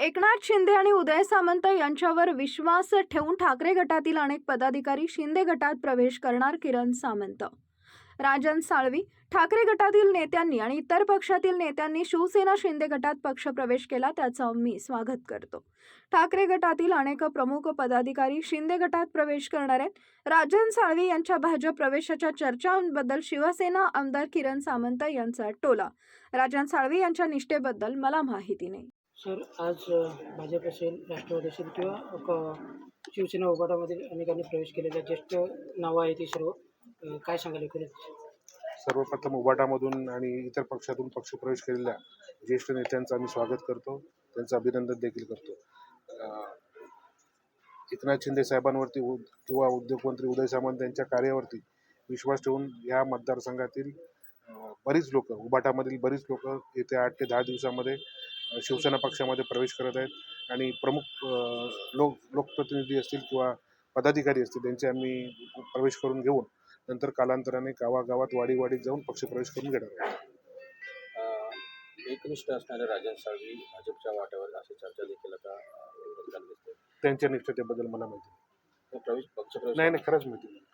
एकनाथ शिंदे आणि उदय सामंत यांच्यावर विश्वास ठेवून ठाकरे गटातील अनेक पदाधिकारी शिंदे गटात प्रवेश करणार किरण सामंत. राजन साळवी ठाकरे गटातील नेत्यांनी आणि इतर पक्षातील नेत्यांनी शिवसेना शिंदे गटात पक्ष प्रवेश केला त्याचं मी स्वागत करतो. ठाकरे गटातील अनेक प्रमुख पदाधिकारी शिंदे गटात प्रवेश करणार आहेत. राजन साळवी यांच्या भाजप प्रवेशाच्या चर्चांबद्दल शिवसेना आमदार किरण सामंत यांचा टोला. राजन साळवी यांच्या निष्ठेबद्दल मला माहिती नाही. सर आज भाजप असेल राष्ट्रवादी असेल किंवा क- शिवसेना उभाटामध्ये अनेकांनी प्रवेश केलेल्या ज्येष्ठ नावं आहे ती सर्व अ, काय सांगाल एकूणच सर्वप्रथम उबाटामधून आणि इतर पक्षातून पक्षप्रवेश केलेल्या ज्येष्ठ नेत्यांचं आम्ही स्वागत करतो. त्यांचं अभिनंदन देखील करतो. अं, एकनाथ शिंदे साहेबांवरती उ- किंवा उद्योगमंत्री उदय सामंत यांच्या कार्यावरती विश्वास ठेवून या मतदारसंघातील अं, बरीच लोक उबाटामधील बरीच लोक येत्या आठ ते दहा दिवसामध्ये शिवसेना पक्षामध्ये प्रवेश करत आहेत आणि प्रमुख लोक लोकप्रतिनिधी असतील किंवा पदाधिकारी असतील त्यांचे आम्ही प्रवेश करून घेऊन नंतर कालांतराने गावागावात वाडी वाडीत जाऊन पक्षप्रवेश करून घेणार आहोत. एकनिष्ठ असणारे राजन साळवी भाजपच्या वाट्यावर अशी चर्चा देखील आता त्यांच्या निष्ठतेबद्दल मला माहिती प्रवेश नाही नाही खरंच माहिती नाही.